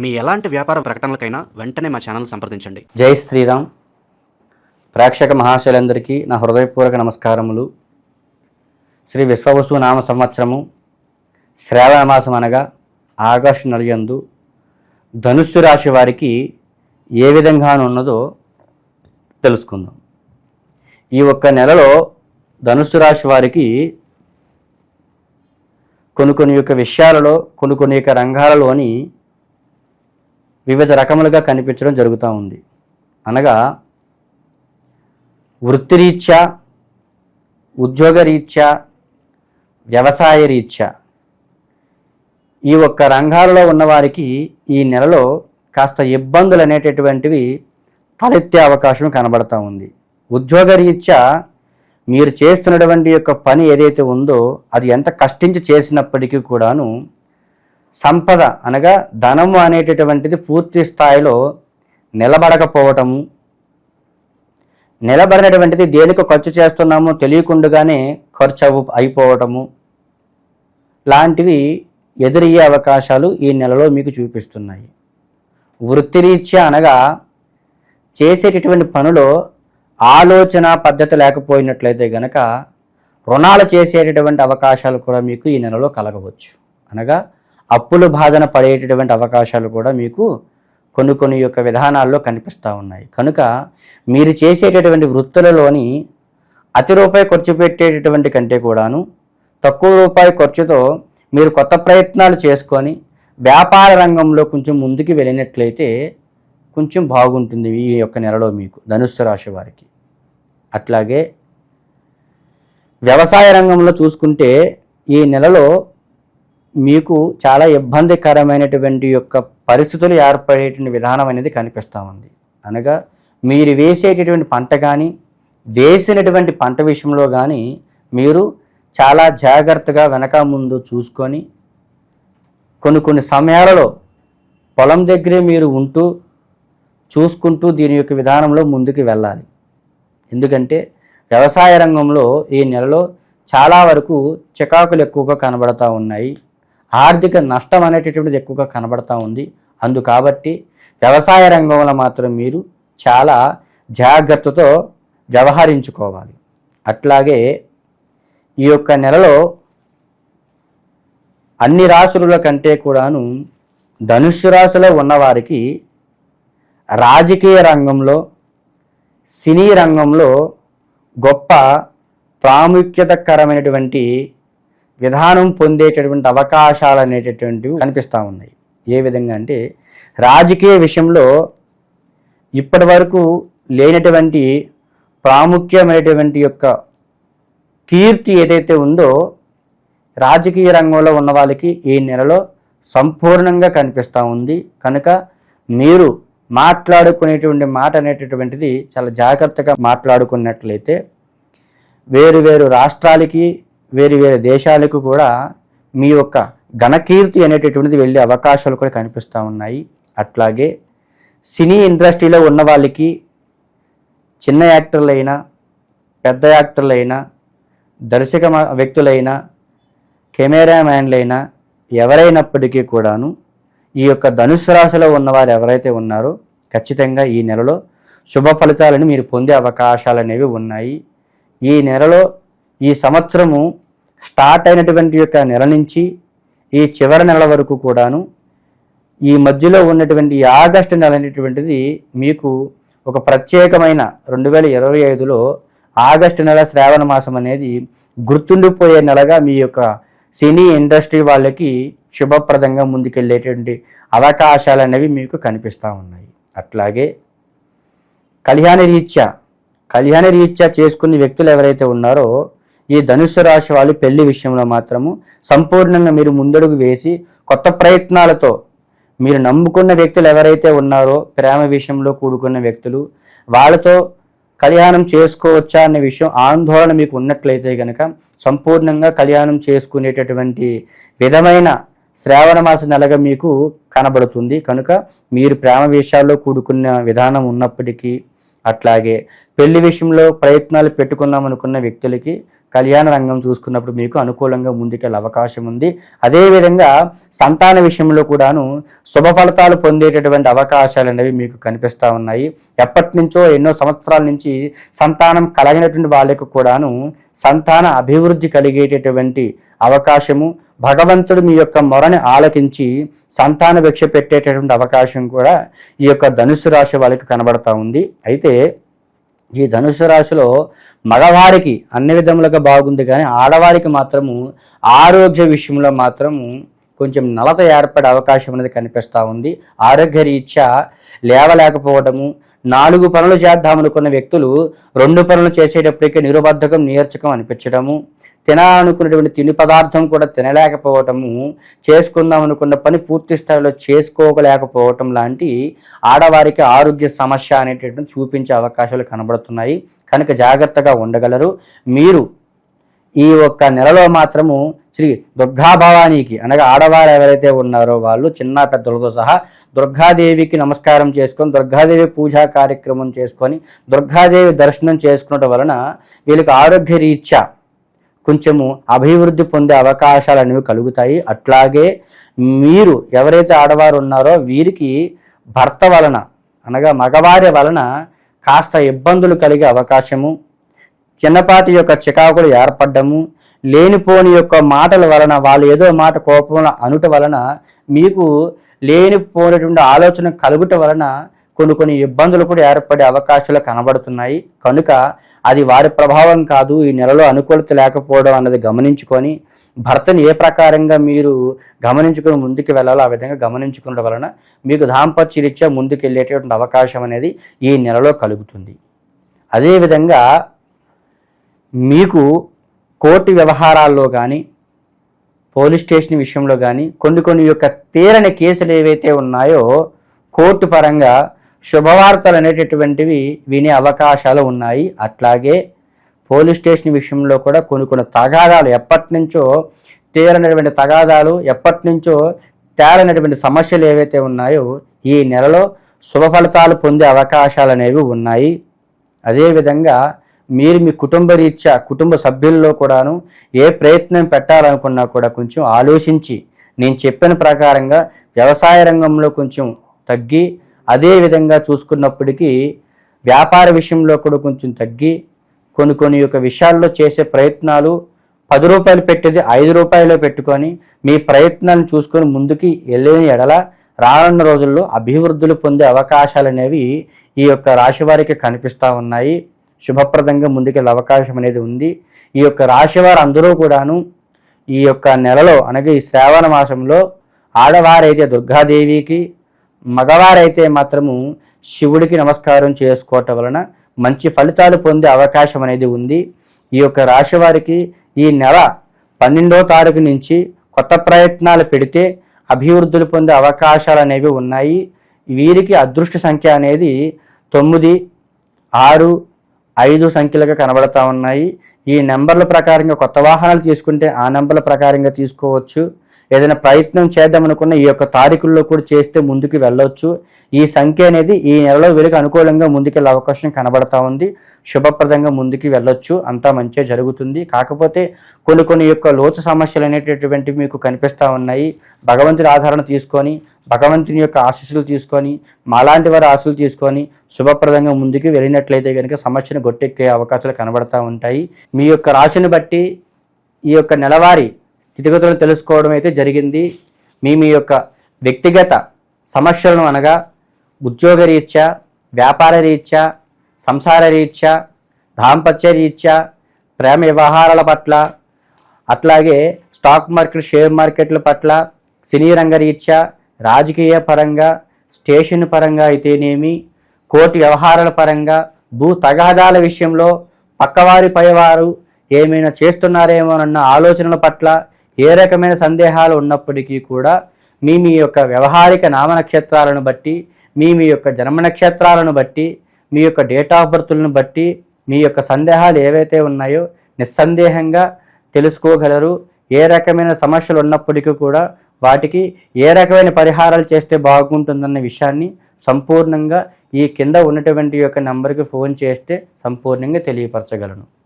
మీ ఎలాంటి వ్యాపార ప్రకటనలకైనా వెంటనే మా ఛానల్ సంప్రదించండి. జై శ్రీరామ్. ప్రేక్షక మహాశయులందరికీ నా హృదయపూర్వక నమస్కారములు. శ్రీ విశ్వవసు నామ సంవత్సరము శ్రావణ మాసం అనగా ఆగస్టు నెలయందు ధనుస్సు రాశి వారికి ఏ విధంగా ఉన్నదో తెలుసుకుందాం. ఈ ఒక్క నెలలో ధనుస్సు రాశి వారికి కొన్ని కొన్ని యొక్క విషయాలలో కొన్ని కొన్ని యొక్క రంగాలలోని వివిధ రకములుగా కనిపించడం జరుగుతూ ఉంది. అనగా వృత్తిరీత్యా ఉద్యోగరీత్యా వ్యవసాయ రీత్యా ఈ ఒక్క రంగాలలో ఉన్నవారికి ఈ నెలలో కాస్త ఇబ్బందులు అనేటటువంటివి తలెత్తే అవకాశం కనబడతా ఉంది. ఉద్యోగరీత్యా మీరు చేస్తున్నటువంటి యొక్క పని ఏదైతే ఉందో అది ఎంత కష్టించి చేసినప్పటికీ కూడాను సంపద అనగా ధనము అనేటటువంటిది పూర్తి స్థాయిలో నిలబడకపోవటము నిలబడినటువంటిది దేనికి ఖర్చు చేస్తున్నామో తెలియకుండానే ఖర్చు అవ్వు అయిపోవటము. లాంటివి ఎదురయ్యే అవకాశాలు ఈ నెలలో మీకు చూపిస్తున్నాయి. వృత్తిరీత్యా అనగా చేసేటటువంటి పనిలో ఆలోచన పద్ధతి లేకపోయినట్లయితే గనక రుణాలు చేసేటటువంటి అవకాశాలు కూడా మీకు ఈ నెలలో కలగవచ్చు. అనగా అప్పులు బాధన పడేటటువంటి అవకాశాలు కూడా మీకు కొన్ని కొన్ని యొక్క విధానాల్లో కనిపిస్తూ ఉన్నాయి. కనుక మీరు చేసేటటువంటి వృత్తులలోని అతి రూపాయి ఖర్చు పెట్టేటటువంటి కంటే కూడాను తక్కువ రూపాయి ఖర్చుతో మీరు కొత్త ప్రయత్నాలు చేసుకొని వ్యాపార రంగంలో కొంచెం ముందుకు వెళ్ళినట్లయితే కొంచెం బాగుంటుంది ఈ యొక్క నెలలో మీకు ధనుస్సు రాశి వారికి. అట్లాగే వ్యవసాయ రంగంలో చూసుకుంటే ఈ నెలలో మీకు చాలా ఇబ్బందికరమైనటువంటి యొక్క పరిస్థితులు ఏర్పడేటువంటి విధానం అనేది కనిపిస్తూ ఉంది. అనగా మీరు వేసేటటువంటి పంట కానీ వేసినటువంటి పంట విషయంలో కానీ మీరు చాలా జాగ్రత్తగా వెనక ముందు చూసుకొని కొన్ని కొన్ని సమయాలలో పొలం దగ్గరే మీరు ఉంటూ చూసుకుంటూ దీని యొక్క విధానంలో ముందుకు వెళ్ళాలి. ఎందుకంటే వ్యవసాయ రంగంలో ఈ నెలలో చాలా వరకు చికాకులు ఎక్కువగా కనబడతా ఉన్నాయి. ఆర్థిక నష్టం అనేటటువంటిది ఎక్కువగా కనబడతా ఉంది. అందు కాబట్టి వ్యవసాయ రంగంలో మాత్రం మీరు చాలా జాగ్రత్తతో వ్యవహరించుకోవాలి. అట్లాగే ఈ యొక్క నెలలో అన్ని రాశుల కంటే కూడాను ధనుస్సు రాశిలో ఉన్నవారికి రాజకీయ రంగంలో సినీ రంగంలో గొప్ప ప్రాముఖ్యతకరమైనటువంటి విధానం పొందేటటువంటి అవకాశాలు అనేటటువంటివి కనిపిస్తూ ఉన్నాయి. ఏ విధంగా అంటే రాజకీయ విషయంలో ఇప్పటి వరకు లేనటువంటి ప్రాముఖ్యమైనటువంటి యొక్క కీర్తి ఏదైతే ఉందో రాజకీయ రంగంలో ఉన్న వాళ్ళకి ఈ నెలలో సంపూర్ణంగా కనిపిస్తూ ఉంది. కనుక మీరు మాట్లాడుకునేటువంటి మాట అనేటటువంటిది చాలా జాగ్రత్తగా మాట్లాడుకున్నట్లయితే వేరు వేరు రాష్ట్రాలకి వేరు వేరు దేశాలకు కూడా మీ యొక్క ఘనకీర్తి అనేటటువంటిది వెళ్ళే అవకాశాలు కూడా కనిపిస్తూ ఉన్నాయి. అట్లాగే సినీ ఇండస్ట్రీలో ఉన్న వాళ్ళకి చిన్న యాక్టర్లైనా పెద్ద యాక్టర్లైనా దర్శక వ్యక్తులైనా కెమెరామ్యాన్లైనా ఎవరైనప్పటికీ కూడాను ఈ యొక్క ధనుసు రాశిలో ఉన్నవారు ఎవరైతే ఉన్నారో ఖచ్చితంగా ఈ నెలలో శుభ ఫలితాలను మీరు పొందే అవకాశాలు అనేవి ఉన్నాయి. ఈ నెలలో ఈ సంవత్సరము స్టార్ట్ అయినటువంటి యొక్క నెల నుంచి ఈ చివరి నెల వరకు కూడాను ఈ మధ్యలో ఉన్నటువంటి ఈ ఆగస్టు నెల అనేటువంటిది మీకు ఒక ప్రత్యేకమైన రెండు వేల ఇరవై ఐదులో ఆగస్టు నెల శ్రావణ మాసం అనేది గుర్తుండిపోయే నెలగా మీ యొక్క సినీ ఇండస్ట్రీ వాళ్ళకి శుభప్రదంగా ముందుకెళ్ళేటువంటి అవకాశాలు అనేవి మీకు కనిపిస్తూ ఉన్నాయి. అట్లాగే కళ్యాణ రీత్యా కళ్యాణ రీత్యా చేసుకునే వ్యక్తులు ఎవరైతే ఉన్నారో ఈ ధనుసు రాశి వాళ్ళు పెళ్ళి విషయంలో మాత్రము సంపూర్ణంగా మీరు ముందడుగు వేసి కొత్త ప్రయత్నాలతో మీరు నమ్ముకున్న వ్యక్తులు ఎవరైతే ఉన్నారో ప్రేమ విషయంలో కూడుకున్న వ్యక్తులు వాళ్ళతో కళ్యాణం చేసుకోవచ్చా అనే విషయం ఆందోళన మీకు ఉన్నట్లయితే కనుక సంపూర్ణంగా కళ్యాణం చేసుకునేటటువంటి విధమైన శ్రావణ మాస నెలగా మీకు కనబడుతుంది. కనుక మీరు ప్రేమ విషయాల్లో కూడుకున్న విధానం ఉన్నప్పటికీ అట్లాగే పెళ్ళి విషయంలో ప్రయత్నాలు పెట్టుకుందాం అనుకున్న వ్యక్తులకి కళ్యాణ రంగం చూసుకున్నప్పుడు మీకు అనుకూలంగా ముందుకెళ్ళే అవకాశం ఉంది. అదేవిధంగా సంతాన విషయంలో కూడాను శుభ ఫలితాలు పొందేటటువంటి అవకాశాలు అనేవి మీకు కనిపిస్తూ ఉన్నాయి. ఎప్పటి నుంచో ఎన్నో సంవత్సరాల నుంచి సంతానం కలగినటువంటి వాళ్ళకు కూడాను సంతాన అభివృద్ధి కలిగేటటువంటి అవకాశము భగవంతుడు మీ యొక్క మొరని ఆలకించి సంతాన భిక్ష పెట్టేటటువంటి అవకాశం కూడా ఈ యొక్క ధనుసు రాశి వాళ్ళకి కనబడతా ఉంది. అయితే ఈ ధనుసు రాశిలో మగవారికి అన్ని విధములుగా బాగుంది కానీ ఆడవారికి మాత్రము ఆరోగ్య విషయంలో మాత్రము కొంచెం నలత ఏర్పడే అవకాశం అనేది కనిపిస్తూ ఉంది. ఆరోగ్య రీత్యా లేవలేకపోవడము నాలుగు పనులు చేద్దామనుకున్న వ్యక్తులు రెండు పనులు చేసేటప్పటికే నిరుబద్ధకం నీర్చకం అనిపించడము. తినాలనుకున్నటువంటి తిని పదార్థం కూడా తినలేకపోవటము. చేసుకుందాం అనుకున్న పని పూర్తి స్థాయిలో చేసుకోలేకపోవటం లాంటి ఆడవారికి ఆరోగ్య సమస్య అనేటటువంటి చూపించే అవకాశాలు కనబడుతున్నాయి. కనుక జాగ్రత్తగా ఉండగలరు. మీరు ఈ ఒక్క నెలలో మాత్రము శ్రీ దుర్గాభవానికి అనగా ఆడవారు ఎవరైతే ఉన్నారో వాళ్ళు చిన్న పెద్దలతో సహా దుర్గాదేవికి నమస్కారం చేసుకొని దుర్గాదేవి పూజా కార్యక్రమం చేసుకొని దుర్గాదేవి దర్శనం చేసుకున్నటం వలన వీళ్ళకి ఆరోగ్య రీత్యా కొంచెము అభివృద్ధి పొందే అవకాశాలు అనేవి కలుగుతాయి. అట్లాగే మీరు ఎవరైతే ఆడవారు ఉన్నారో వీరికి భర్త వలన అనగా మగవారి వలన కాస్త ఇబ్బందులు కలిగే అవకాశము చిన్నపాటి యొక్క చికాకులు ఏర్పడ్డము లేనిపోని యొక్క మాటల వలన వాళ్ళు ఏదో మాట కోపంలో అనుట వలన మీకు లేనిపోయినటువంటి ఆలోచన కలుగుట వలన కొన్ని కొన్ని ఇబ్బందులు కూడా ఏర్పడే అవకాశాలు కనబడుతున్నాయి. కనుక అది వారి ప్రభావం కాదు ఈ నెలలో అనుకూలత లేకపోవడం అన్నది గమనించుకొని భర్తని ఏ ప్రకారంగా మీరు గమనించుకుని ముందుకు వెళ్ళాలో ఆ విధంగా గమనించుకునడం వలన మీకు దాంపత్య రీత్యా ముందుకు వెళ్ళేటటువంటి అవకాశం అనేది ఈ నెలలో కలుగుతుంది. అదేవిధంగా మీకు కోర్టు వ్యవహారాల్లో కానీ పోలీస్ స్టేషన్ విషయంలో కానీ కొన్ని కొన్ని యొక్క తీరని కేసులు ఏవైతే ఉన్నాయో కోర్టు పరంగా శుభవార్తలు అనేటటువంటివి వినే అవకాశాలు ఉన్నాయి. అట్లాగే పోలీస్ స్టేషన్ విషయంలో కూడా కొన్ని కొన్ని తగాదాలు ఎప్పటి నుంచో తీరనటువంటి తగాదాలు ఎప్పటి నుంచో తేరనటువంటి సమస్యలు ఏవైతే ఉన్నాయో ఈ నెలలో శుభ ఫలితాలు పొందే అవకాశాలు అనేవి ఉన్నాయి. అదేవిధంగా మీరు మీ కుటుంబ రీత్యా కుటుంబ సభ్యుల్లో కూడాను ఏ ప్రయత్నం పెట్టాలనుకున్నా కూడా కొంచెం ఆలోచించి నేను చెప్పిన ప్రకారంగా వ్యవసాయ రంగంలో కొంచెం తగ్గి అదే విధంగా చూసుకున్నప్పటికీ వ్యాపార విషయంలో కూడా కొంచెం తగ్గి కొన్ని కొన్ని యొక్క విషయాల్లో చేసే ప్రయత్నాలు పది రూపాయలు పెట్టేది ఐదు రూపాయలు పెట్టుకొని మీ ప్రయత్నాలను చూసుకొని ముందుకి వెళ్ళని ఎడల రానున్న రోజుల్లో అభివృద్ధులు పొందే అవకాశాలు అనేవి ఈ యొక్క రాశి వారికి కనిపిస్తూ ఉన్నాయి. శుభప్రదంగా ముందుకెళ్ళే అవకాశం అనేది ఉంది. ఈ యొక్క రాశివారు అందరూ కూడాను ఈ యొక్క నెలలో అనగా ఈ శ్రావణ మాసంలో ఆడవారైతే దుర్గాదేవికి మగవారైతే మాత్రము శివుడికి నమస్కారం చేసుకోవటం వలన మంచి ఫలితాలు పొందే అవకాశం అనేది ఉంది. ఈ యొక్క రాశి వారికి ఈ నెల పన్నెండో తారీఖు నుంచి కొత్త ప్రయత్నాలు పెడితే అభివృద్ధులు పొందే అవకాశాలు అనేవి ఉన్నాయి. వీరికి అదృష్ట సంఖ్య అనేది తొమ్మిది ఆరు ఐదు సంఖ్యలుగా కనబడతా ఉన్నాయి. ఈ నెంబర్ల ప్రకారంగా కొత్త వాహనాలు తీసుకుంటే ఆ నెంబర్ల ప్రకారంగా తీసుకోవచ్చు. ఏదైనా ప్రయత్నం చేద్దామనుకున్న ఈ యొక్క తారీఖుల్లో కూడా చేస్తే ముందుకు వెళ్ళొచ్చు. ఈ సంఖ్య అనేది ఈ నెలలో వీరికి అనుకూలంగా ముందుకెళ్ళే అవకాశం కనబడతా ఉంది. శుభప్రదంగా ముందుకు వెళ్ళొచ్చు. అంతా మంచిగా జరుగుతుంది. కాకపోతే కొన్ని కొన్ని యొక్క లోతు సమస్యలు అనేటటువంటివి మీకు కనిపిస్తూ ఉన్నాయి. భగవంతుడి ఆధారణ తీసుకొని భగవంతుని యొక్క ఆశీస్సులు తీసుకొని మాలాంటి వారి ఆశలు తీసుకొని శుభప్రదంగా ముందుకు వెళ్ళినట్లయితే కనుక సమస్యను గొట్టెక్కే అవకాశాలు కనబడతా ఉంటాయి. మీ యొక్క రాశిని బట్టి ఈ యొక్క నెలవారీ స్థితిగతులను తెలుసుకోవడం అయితే జరిగింది. మీ మీ యొక్క వ్యక్తిగత సమస్యలను అనగా ఉద్యోగ రీత్యా వ్యాపార రీత్యా సంసార రీత్యా దాంపత్య రీత్యా ప్రేమ వ్యవహారాల పట్ల అట్లాగే స్టాక్ మార్కెట్ షేర్ మార్కెట్ల పట్ల సినీ రంగ రీత్యా రాజకీయ పరంగా స్టేషన్ పరంగా అయితేనేమి కోర్టు వ్యవహారాల పరంగా భూ తగాదాల విషయంలో పక్కవారి పైవారు ఏమైనా చేస్తున్నారేమోనన్న ఆలోచనల పట్ల ఏ రకమైన సందేహాలు ఉన్నప్పటికీ కూడా మీ మీ యొక్క వ్యవహారిక నామ నక్షత్రాలను బట్టి మీ మీ యొక్క జన్మ నక్షత్రాలను బట్టి మీ యొక్క డేట్ ఆఫ్ బర్త్లను బట్టి మీ యొక్క సందేహాలు ఏవైతే ఉన్నాయో నిస్సందేహంగా తెలుసుకోగలరు. ఏ రకమైన సమస్యలు ఉన్నప్పటికీ కూడా వాటికి ఏ రకమైన పరిహారాలు చేస్తే బాగుంటుందన్న విషయాన్ని సంపూర్ణంగా ఈ కింద ఉన్నటువంటి యొక్క నంబర్కి ఫోన్ చేస్తే సంపూర్ణంగా తెలియపరచగలను.